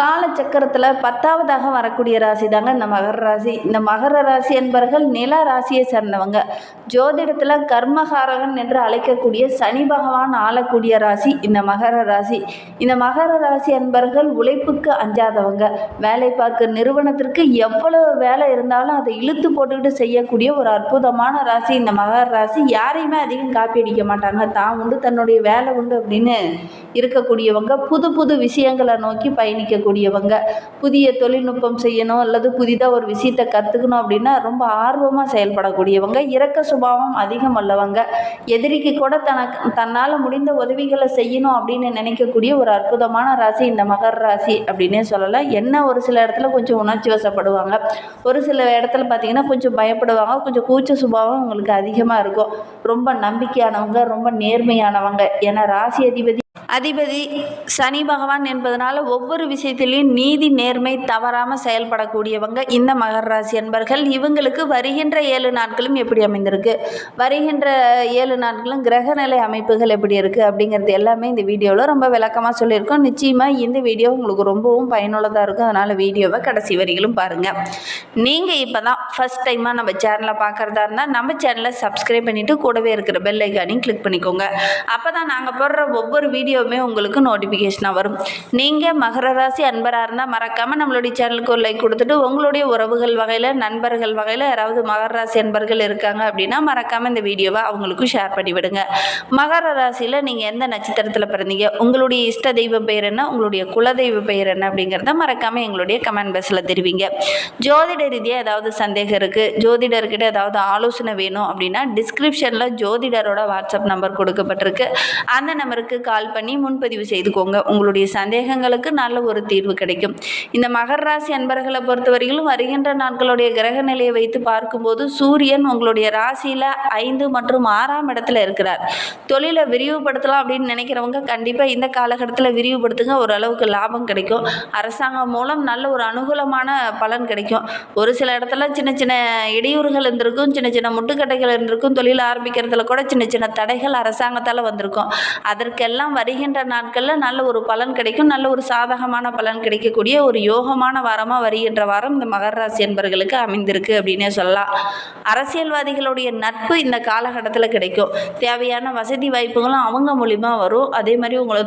காலச்சக்கரத்தில் பத்தாவதாக வரக்கூடிய ராசி தாங்க. இந்த மகர ராசி. இந்த மகர ராசி என்பவர்கள் நில ராசியை சேர்ந்தவங்க. ஜோதிடத்தில் கர்மகாரகன் என்று அழைக்கக்கூடிய சனி பகவான் ஆளக்கூடிய ராசி. இந்த மகர ராசி. இந்த மகர ராசி என்பவர்கள் உழைப்புக்கு அஞ்சாதவங்க. வேலை பார்க்க நிறுவனத்திற்கு எவ்வளவு வேலை இருந்தாலும் அதை இழுத்து போட்டுக்கிட்டு செய்யக்கூடிய ஒரு அற்புதமான ராசி. இந்த மகர ராசி யாரையுமே அதிகம் காப்பி அடிக்க மாட்டாங்க. தான் உண்டு தன்னுடைய வேலை உண்டு அப்படின்னு இருக்கக்கூடியவங்க புது புது விஷயங்களை நோக்கி செய்யக்கூடியவங்க புதிய தொழில்நுட்பம் செய்யணும் அல்லது புதிதாக ஒரு விஷயத்தை கற்றுக்கணும் அப்படின்னா ரொம்ப ஆர்வமாக செயல்படக்கூடியவங்க. இரக்க சுபாவம் அதிகம் அல்லவங்க எதிரிக்கு கூட தனக்கு தன்னால் முடிந்த உதவிகளை செய்யணும் அப்படின்னு நினைக்கக்கூடிய ஒரு அற்புதமான ராசி இந்த மகர ராசி அப்படின்னே சொல்லலாம். என்ன ஒரு சில இடத்துல கொஞ்சம் உணர்ச்சி வசப்படுவாங்க. ஒரு சில இடத்துல பார்த்தீங்கன்னா கொஞ்சம் பயப்படுவாங்க. கொஞ்சம் கூச்ச சுபாவம் உங்களுக்கு அதிகமாக இருக்கும். ரொம்ப நம்பிக்கையானவங்க ரொம்ப நேர்மையானவங்க. ஏன்னா ராசி அதிபதி அதிபதி சனி பகவான் என்பதனால ஒவ்வொரு விஷயத்திலையும் நீதி நேர்மை தவறாமல் செயல்படக்கூடியவங்க இந்த மகர ராசி என்பர்கள் இவங்களுக்கு வருகின்ற ஏழு நாட்களும் எப்படி அமைந்திருக்கு? வருகின்ற ஏழு நாட்களும் கிரகநிலை அமைப்புகள் எப்படி இருக்குது அப்படிங்கிறது எல்லாமே இந்த வீடியோவில் ரொம்ப விளக்கமாக சொல்லியிருக்கோம். நிச்சயமாக இந்த வீடியோ உங்களுக்கு ரொம்பவும் பயனுள்ளதாக இருக்கும். அதனால் வீடியோவை கடைசி வரிகளும் பாருங்கள் நீங்கள் இப்போ தான் ஃபஸ்ட் டைமாக நம்ம சேனலை பார்க்குறதா இருந்தால் நம்ம சேனலை சப்ஸ்கிரைப் பண்ணிவிட்டு கூடவே இருக்கிற பெல் ஐக்கானையும் கிளிக் பண்ணிக்கோங்க. அப்போ தான் நாங்கள் போடுற ஒவ்வொரு வீடியோ வீடியோவுமே உங்களுக்கு நோட்டிஃபிகேஷனாக வரும். நீங்கள் மகர ராசி அன்பராக இருந்தால் மறக்காமல் நம்மளுடைய சேனலுக்கு ஒரு லைக் கொடுத்துட்டு உங்களுடைய உறவுகள் வகையில் நண்பர்கள் வகையில் யாராவது மகர ராசி அன்பர்கள் இருக்காங்க அப்படின்னா மறக்காமல் இந்த வீடியோவை அவங்களுக்கும் ஷேர் பண்ணிவிடுங்க மகர ராசியில் நீங்கள் எந்த நட்சத்திரத்தில் பிறந்தீங்க? உங்களுடைய இஷ்ட தெய்வ பெயர் என்ன? உங்களுடைய குலதெய்வ பெயர் என்ன அப்படிங்கிறத மறக்காமல் எங்களுடைய கமெண்ட் பாக்ஸில் தெரிவிங்க. ஜோதிட ரீதியாக ஏதாவது சந்தேகம் இருக்குது ஜோதிடர்கிட்ட ஏதாவது ஆலோசனை வேணும் அப்படின்னா டிஸ்கிரிப்ஷனில் ஜோதிடரோட வாட்ஸ்அப் நம்பர் கொடுக்கப்பட்டிருக்கு. அந்த நம்பருக்கு கால் பண்ணி முன்பதிவு செய்துக்கோங்க. உங்களுடைய சந்தேகங்களுக்கு நல்ல ஒரு தீர்வு கிடைக்கும். இந்த மகர ராசி அன்பர்களை பொறுத்தவரையிலும் வருகின்ற நாட்களுடைய கிரக நிலையை வைத்து பார்க்கும்போது சூரியன் உங்களுடைய ராசியில் ஐந்து மற்றும் ஆறாம் இடத்துல இருக்கிறார். தொழிலை விரிவுபடுத்தலாம் அப்படின்னு நினைக்கிறவங்க கண்டிப்பாக இந்த காலகட்டத்தில் விரிவுபடுத்துங்க. ஓரளவுக்கு லாபம் கிடைக்கும். அரசாங்கம் மூலம் நல்ல ஒரு அனுகூலமான பலன் கிடைக்கும். ஒரு சில இடத்துல சின்ன சின்ன இடையூறுகள் இருந்திருக்கும். சின்ன சின்ன முட்டுக்கட்டைகள் இருந்திருக்கும். தொழில் ஆரம்பிக்கிறதுல கூட சின்ன சின்ன தடைகள் அரசாங்கத்தால் வந்திருக்கும். அதற்கெல்லாம் வருகின்ற நாட்களில் நல்ல ஒரு பலன் கிடைக்கும். நல்ல ஒரு சாதகமான பலன் கிடைக்கக்கூடிய ஒரு யோகமான வாரமாக வருகின்ற வாரம் இந்த மகர ராசி என்பர்களுக்கு அமைந்திருக்கு அப்படின்னே சொல்லலாம். அரசியல்வாதிகளுடைய நட்பு இந்த காலகட்டத்தில் கிடைக்கும். தேவையான வசதி வாய்ப்புகளும் அவங்க மூலிமா வரும். அதே மாதிரி உங்களை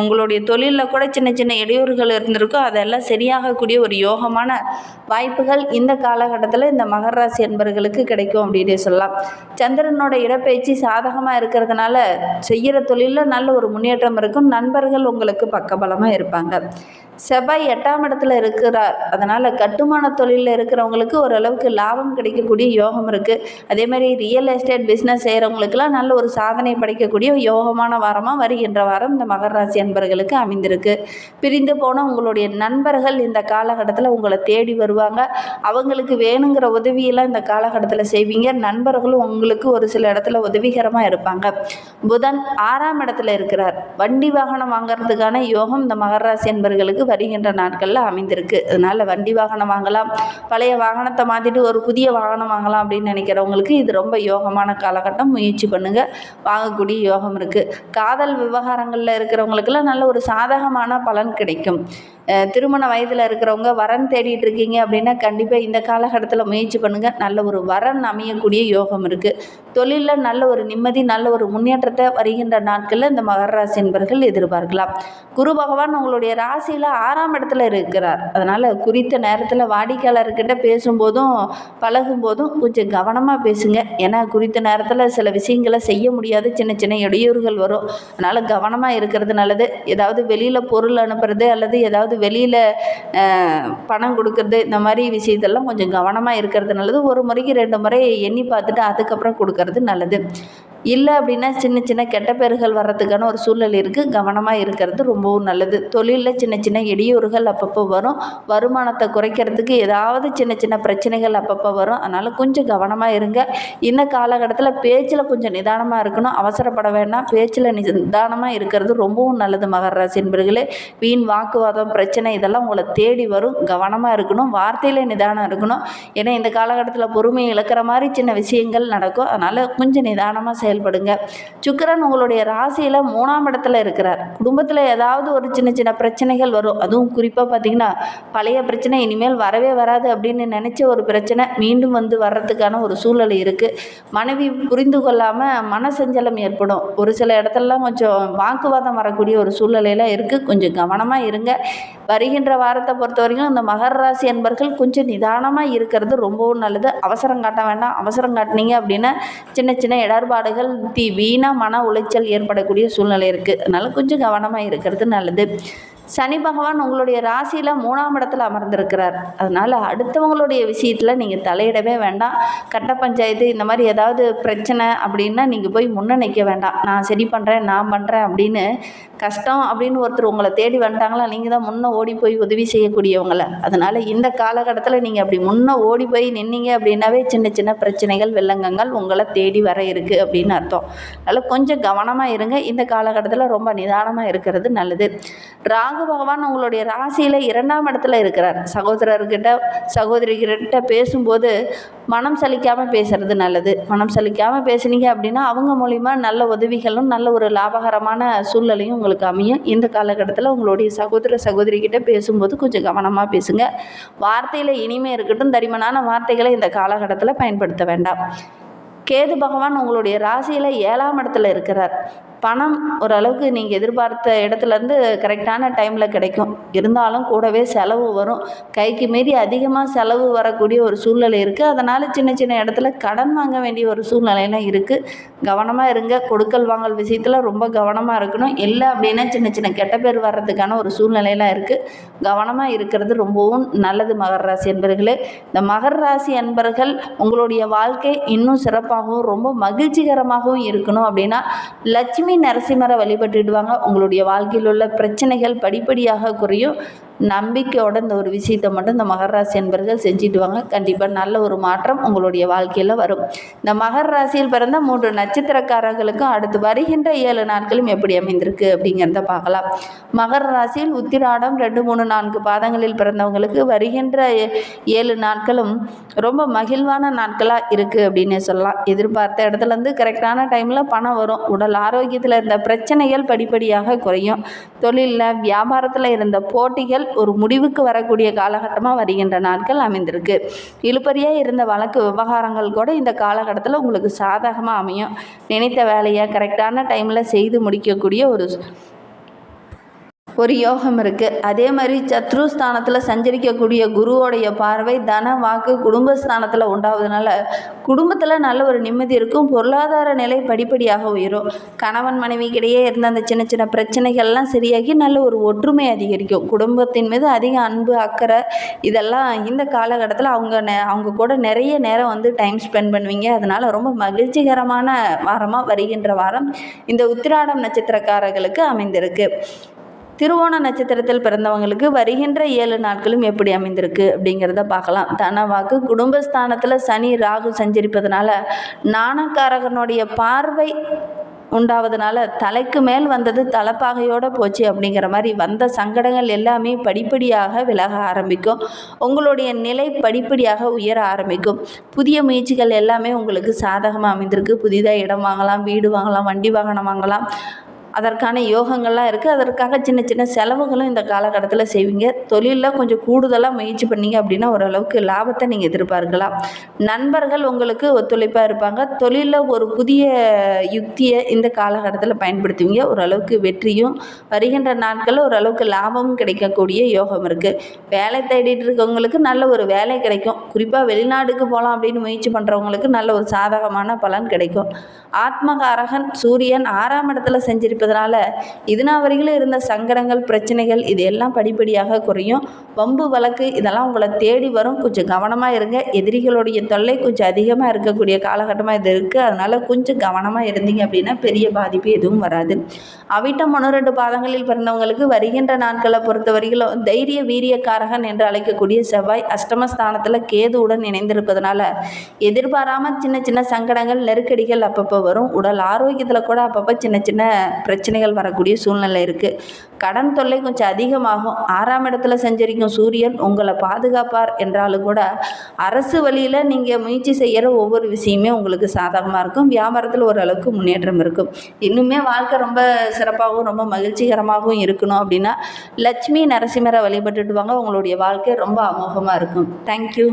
உங்களுடைய தொழிலில் கூட சின்ன சின்ன இடையூறுகள் இருந்திருக்கும். அதெல்லாம் சரியாகக்கூடிய ஒரு யோகமான வாய்ப்புகள் இந்த காலகட்டத்தில் இந்த மகர ராசி என்பர்களுக்கு கிடைக்கும் அப்படின்னு சொல்லலாம். சந்திரனோட இடப்பெயர்ச்சி சாதகமாக இருக்கிறதுனால செய்கிற தொழிலில் நல்ல ஒரு முன்னேற்றம் இருக்கும். நண்பர்கள் உங்களுக்கு பக்கபலமாக இருப்பாங்க. செவ்வாய் எட்டாம் இடத்துல இருக்கிறார். அதனால் கட்டுமான தொழிலில் இருக்கிறவங்களுக்கு ஓரளவுக்கு லாபம் கிடைக்கக்கூடிய யோகம் இருக்குது அதே மாதிரி ரியல் எஸ்டேட் பிஸ்னஸ் செய்கிறவங்களுக்குலாம் நல்ல ஒரு சாதனை படைக்கக்கூடிய யோகமான வாரமாக வருகின்ற வாரம் இந்த மகர ராசி அன்பர்களுக்கு அமைந்திருக்கு. பிரிந்து போன உங்களுடைய நண்பர்கள் இந்த காலகட்டத்தில் உங்களை தேடி வருவாங்க. அவங்களுக்கு வேணுங்கிற உதவியெல்லாம் இந்த காலகட்டத்தில் செய்வீங்க. நண்பர்களும் உங்களுக்கு ஒரு சில இடத்துல உதவிகரமாக இருப்பாங்க. புதன் ஆறாம் இடத்துல இருக்கிறார். வண்டி வாகனம் வாங்குறதுக்கான யோகம் இந்த மகராசி என்பர்களுக்கு வருகின்ற நாட்களில் அமைந்திருக்கு. அதனால் வண்டி வாகனம் வாங்கலாம் பழைய வாகனத்தை மாற்றிட்டு ஒரு புதிய வாகனம் வாங்கலாம் அப்படின்னு நினைக்கிறவங்களுக்கு இது ரொம்ப யோகமான காலகட்டம். முயற்சி பண்ணுங்கள் வாங்கக்கூடிய யோகம் இருக்குது காதல் விவகாரங்களில் இருக்கிறவங்களுக்கெல்லாம் நல்ல ஒரு சாதகமான பலன் கிடைக்கும். திருமண வயதில் இருக்கிறவங்க வரன் தேடிட்டு இருக்கீங்க அப்படின்னா கண்டிப்பாக இந்த காலகட்டத்தில் முயற்சி பண்ணுங்கள் நல்ல ஒரு வரன் அமையக்கூடிய யோகம் இருக்குது தொழிலில் நல்ல ஒரு நிம்மதி நல்ல ஒரு முன்னேற்றத்தை வருகின்ற நாட்களில் இந்த மகராசி ராசி எதிர்பார்க்கலாம். குரு பகவான் உங்களுடைய ராசியில் ஆறாம் இடத்துல இருக்கிறார். அதனால் குறித்த நேரத்தில் வாடிக்கையாளர்கிட்ட பேசும்போதும் பழகும்போதும் கொஞ்சம் கவனமாக பேசுங்க. ஏன்னா குறித்த நேரத்தில் சில விஷயங்களை செய்ய முடியாது. சின்ன சின்ன இடையூறுகள் வரும். அதனால் கவனமாக இருக்கிறது நல்லது. ஏதாவது வெளியில் பொருள் அனுப்புறது அல்லது ஏதாவது வெளியில் பணம் கொடுக்கறது இந்த மாதிரி விஷயத்தெல்லாம் கொஞ்சம் கவனமாக இருக்கிறது நல்லது. ஒரு முறைக்கு ரெண்டு முறை எண்ணி பார்த்துட்டு அதுக்கப்புறம் கொடுக்கறது நல்லது. இல்லை அப்படின்னா சின்ன சின்ன கெட்ட பேர்கள் வர்றதுக்கான ஒரு சூழ்நிலை இருக்குது கவனமாக இருக்கிறது ரொம்பவும் நல்லது. தொழிலில் சின்ன சின்ன இடையூறுகள் அப்பப்போ வரும். வருமானத்தை குறைக்கிறதுக்கு ஏதாவது சின்ன சின்ன பிரச்சனைகள் அப்பப்போ வரும். அதனால் கொஞ்சம் கவனமாக இருங்க. இந்த காலகட்டத்தில் பேச்சில் கொஞ்சம் நிதானமாக இருக்கணும். அவசரப்பட வேண்டாம். பேச்சில் நிதானமாக இருக்கிறது ரொம்பவும் நல்லது மகர ராசி என்பர்களே. வீண் வாக்குவாதம் பிரச்சனை இதெல்லாம் உங்களை தேடி வரும். கவனமாக இருக்கணும். வார்த்தையில் நிதானம் இருக்கணும். ஏன்னா இந்த காலகட்டத்தில் பொறுமையை இழக்கிற மாதிரி சின்ன விஷயங்கள் நடக்கும். அதனால் கொஞ்சம் நிதானமாக செயல்படுங்க. சுக்கரன் உங்களுடைய ராசியில் மூணாம் இடத்துல இருக்கிறார். குடும்பத்தில் ஏதாவது ஒரு சின்ன சின்ன பிரச்சனைகள் வரும். அதுவும் குறிப்பாக பார்த்திங்கன்னா பழைய பிரச்சனை இனிமேல் வரவே வராது அப்படின்னு நினச்ச ஒரு பிரச்சனை மீண்டும் வந்து வர்றதுக்கான ஒரு சூழ்நிலை இருக்குது மனைவி புரிந்து கொள்ளாமல் மனசஞ்சலம் ஏற்படும். ஒரு சில இடத்துலலாம் கொஞ்சம் வாக்குவாதம் வரக்கூடிய ஒரு சூழ்நிலையெல்லாம் இருக்குது கொஞ்சம் கவனமாக இருங்க. வருகின்ற வாரத்தை பொறுத்த வரைக்கும் இந்த மகர ராசி என்பர்கள் கொஞ்சம் நிதானமாக இருக்கிறது ரொம்பவும் நல்லது. அவசரம் காட்ட வேண்டாம். அவசரம் காட்டினீங்க அப்படின்னா சின்ன சின்ன இடர்பாடுகள் தீ வீணாக மன உளைச்சல் ஏற்படக்கூடிய சூழ்நிலை இருக்குது அதனால் கொஞ்சம் கவனமாக இருக்கிறது நல்லது. சனி பகவான் உங்களுடைய ராசியில் மூணாம் இடத்துல அமர்ந்திருக்கிறார். அதனால் அடுத்தவங்களுடைய விஷயத்தில் நீங்கள் தலையிடவே வேண்டாம். கட்ட பஞ்சாயத்து இந்த மாதிரி ஏதாவது பிரச்சனை அப்படின்னா நீங்கள் போய் முன்ன நிற்க வேண்டாம். நான் சரி பண்ணுறேன் நான் பண்ணுறேன் அப்படின்னு கஷ்டம் அப்படின்னு ஒருத்தர் உங்களை தேடி வந்துட்டாங்களா நீங்கள் தான் முன்னே ஓடி போய் உதவி செய்யக்கூடியவங்களை. அதனால் இந்த காலகட்டத்தில் நீங்கள் அப்படி முன்னே ஓடி போய் நின்னீங்க அப்படின்னாவே சின்ன சின்ன பிரச்சனைகள் வில்லங்கங்கள் உங்களை தேடி வர இருக்குது அப்படின்னு அர்த்தம். அதனால் கொஞ்சம் கவனமாக இருங்க. இந்த காலகட்டத்தில் ரொம்ப நிதானமாக இருக்கிறது நல்லது. ராகு பகவான் உங்களுடைய ராசியில் இரண்டாம் இடத்துல இருக்கிறார். சகோதரர்கிட்ட சகோதரிகிட்ட பேசும்போது மனம் சலிக்காமல் பேசுறது நல்லது. மனம் சலிக்காமல் பேசுனீங்க அப்படின்னா அவங்க மூலிமா நல்ல உதவிகளும் நல்ல ஒரு லாபகரமான சூழ்நிலையும் உங்களுக்கு அமையும். இந்த காலகட்டத்தில் உங்களுடைய சகோதர சகோதரிகிட்ட பேசும்போது கொஞ்சம் கவனமாக பேசுங்க. வார்த்தையில் இனிமே இருக்கட்டும் தரிமனான வார்த்தைகளை இந்த காலகட்டத்தில் பயன்படுத்த வேண்டாம். கேது பகவான் உங்களுடைய ராசியில் ஏழாம் இடத்துல இருக்கிறார். பணம் ஓரளவுக்கு நீங்கள் எதிர்பார்த்த இடத்துலேருந்து கரெக்டான டைமில் கிடைக்கும். இருந்தாலும் கூடவே செலவு வரும். கைக்கு மீறி அதிகமாக செலவு வரக்கூடிய ஒரு சூழ்நிலை இருக்குது அதனால் சின்ன சின்ன இடத்துல கடன் வாங்க வேண்டிய ஒரு சூழ்நிலையெல்லாம் இருக்குது கவனமாக இருங்க. கொடுக்கல் வாங்கல் விஷயத்தில் ரொம்ப கவனமாக இருக்கணும். இல்லை அப்படின்னா சின்ன சின்ன கெட்ட பேர் வர்றதுக்கான ஒரு சூழ்நிலையெல்லாம் இருக்குது கவனமாக இருக்கிறது ரொம்பவும் நல்லது மகர ராசி என்பர்களே. இந்த மகர ராசி அன்பர்கள் உங்களுடைய வாழ்க்கை இன்னும் சிறப்பாகவும் ரொம்ப மகிழ்ச்சிகரமாகவும் இருக்கணும் அப்படின்னா லட்சுமி நரசிம்மரை வழிபட்டுடுவாங்க. உங்களுடைய வாழ்க்கையில் உள்ள பிரச்சனைகள் படிப்படியாக குறையும். நம்பிக்கையோட இந்த ஒரு விஷயத்தை மட்டும் இந்த மகர ராசி என்பர்கள் செஞ்சுட்டு வாங்க. கண்டிப்பாக நல்ல ஒரு மாற்றம் உங்களுடைய வாழ்க்கையில் வரும். இந்த மகர ராசியில் பிறந்த மூன்று நட்சத்திரக்காரர்களுக்கும் அடுத்து வருகின்ற ஏழு நாட்களும் எப்படி அமைந்திருக்கு அப்படிங்கிறத பார்க்கலாம். மகர ராசியில் உத்திராடம் ரெண்டு மூணு நான்கு பாதங்களில் பிறந்தவங்களுக்கு வருகின்ற ஏ- ஏழு நாட்களும் ரொம்ப மகிழ்வான நாட்களாக இருக்குது அப்படின்னு சொல்லலாம். எதிர்பார்த்த இடத்துலேருந்து கரெக்டான டைமில் பணம் வரும். உடல் ஆரோக்கியத்தில் இருந்த பிரச்சனைகள் படிப்படியாக குறையும். தொழிலில் வியாபாரத்தில் இருந்த போட்டிகள் ஒரு முடிவுக்கு வரக்கூடிய காலகட்டமாக வருகின்ற நாட்கள் அமைந்திருக்கு. இழுபறியாக இருந்த வழக்கு விவகாரங்கள் கூட இந்த காலகட்டத்தில் உங்களுக்கு சாதகமாக அமையும். நினைத்த வேலையை கரெக்டான டைமில் செய்து முடிக்கக்கூடிய ஒரு ஒரு யோகம் இருக்குது அதே மாதிரி சத்ருஸ்தானத்தில் சஞ்சரிக்கக்கூடிய குருவோடைய பார்வை தன வாக்கு குடும்பஸ்தானத்தில் உண்டாவதுனால குடும்பத்தில் நல்ல ஒரு நிம்மதி இருக்கும். பொருளாதார நிலை படிப்படியாக உயரும். கணவன் மனைவிக்கிடையே இருந்த அந்த சின்ன சின்ன பிரச்சனைகள்லாம் சரியாகி நல்ல ஒரு ஒற்றுமை அதிகரிக்கும். குடும்பத்தின் மீது அதிக அன்பு அக்கறை இதெல்லாம் இந்த காலகட்டத்தில் அவங்க நெ அவங்க கூட நிறைய நேரம் வந்து டைம் ஸ்பெண்ட் பண்ணுவீங்க. அதனால் ரொம்ப மகிழ்ச்சிகரமான வாரமாக வருகின்ற வாரம் இந்த உத்திராடம் நட்சத்திரக்காரர்களுக்கு அமைந்திருக்கு. திருவோண நட்சத்திரத்தில் பிறந்தவங்களுக்கு வருகின்ற ஏழு நாட்களும் எப்படி அமைந்திருக்கு அப்படிங்கிறத பார்க்கலாம். தனவாக்கு குடும்பஸ்தானத்தில் சனி ராகு சஞ்சரிப்பதனால நாணக்காரகனுடைய பார்வை உண்டாவதுனால தலைக்கு மேல் வந்தது தலைப்பாகையோடு போச்சு அப்படிங்கிற மாதிரி வந்த சங்கடங்கள் எல்லாமே படிப்படியாக விலக ஆரம்பிக்கும். உங்களுடைய நிலை படிப்படியாக உயர ஆரம்பிக்கும். புதிய முயற்சிகள் எல்லாமே உங்களுக்கு சாதகமாக அமைந்திருக்கு. புதிதாக இடம் வாங்கலாம் வீடு வாங்கலாம் வண்டி வாகனம் வாங்கலாம். அதற்கான யோகங்கள்லாம் இருக்குது அதற்காக சின்ன சின்ன செலவுகளும் இந்த காலகட்டத்தில் செய்வீங்க. தொழிலில் கொஞ்சம் கூடுதலாக முயற்சி பண்ணீங்க அப்படின்னா ஓரளவுக்கு லாபத்தை நீங்கள் எதிர்பார்க்கலாம். நண்பர்கள் உங்களுக்கு ஒத்துழைப்பாக இருப்பாங்க. தொழிலில் ஒரு புதிய யுக்தியை இந்த காலகட்டத்தில் பயன்படுத்துவீங்க. ஓரளவுக்கு வெற்றியும் வருகின்ற நாட்களில் ஓரளவுக்கு லாபமும் கிடைக்கக்கூடிய யோகம் இருக்குது வேலை தேடிட்டு இருக்கவங்களுக்கு நல்ல ஒரு வேலை கிடைக்கும். குறிப்பாக வெளிநாடுக்கு போகலாம் அப்படின்னு முயற்சி பண்ணுறவங்களுக்கு நல்ல ஒரு சாதகமான பலன் கிடைக்கும். ஆத்மகாரகன் சூரியன் ஆறாம் இடத்துல இருக்கிறதுனால இதுனா வரையிலும் இருந்த சங்கடங்கள் பிரச்சனைகள் இது எல்லாம் படிப்படியாக குறையும். வம்பு வழக்கு இதெல்லாம் உங்களை தேடி வரும். கொஞ்சம் கவனமாக இருங்க. எதிரிகளுடைய தொல்லை கொஞ்சம் அதிகமாக இருக்கக்கூடிய காலகட்டமாக இது இருக்குது அதனால் கொஞ்சம் கவனமாக இருந்தீங்க அப்படின்னா பெரிய பாதிப்பு எதுவும் வராது. அவிட்டம் ஒன்று பாதங்களில் பிறந்தவங்களுக்கு வருகின்ற நாட்களை பொறுத்த வரையிலும் தைரிய வீரியக்காரகன் என்று அழைக்கக்கூடிய செவ்வாய் அஷ்டமஸ்தானத்தில் கேதுவுடன் இணைந்திருப்பதனால எதிர்பாராமல் சின்ன சின்ன சங்கடங்கள் நெருக்கடிகள் அப்பப்போ வரும். உடல் ஆரோக்கியத்தில் கூட அப்பப்போ சின்ன சின்ன பிரச்சனைகள் வரக்கூடிய சூழ்நிலை இருக்குது கடன் தொல்லை கொஞ்சம் அதிகமாகும். ஆறாம் இடத்துல சஞ்சரிக்கும் சூரியன் உங்களை பாதுகாப்பார் என்றாலும் கூட அரசு வழியில் நீங்கள் முயற்சி செய்கிற ஒவ்வொரு விஷயமே உங்களுக்கு சாதகமாக இருக்கும். வியாபாரத்தில் ஓரளவுக்கு முன்னேற்றம் இருக்கும். இன்னுமே வாழ்க்கை ரொம்ப சிறப்பாகவும் ரொம்ப மகிழ்ச்சிகரமாகவும் இருக்கணும் அப்படின்னா லட்சுமி நரசிம்மரை வழிபட்டுட்டு வாங்க. உங்களுடைய வாழ்க்கை ரொம்ப அமோகமாக இருக்கும். தேங்க்யூ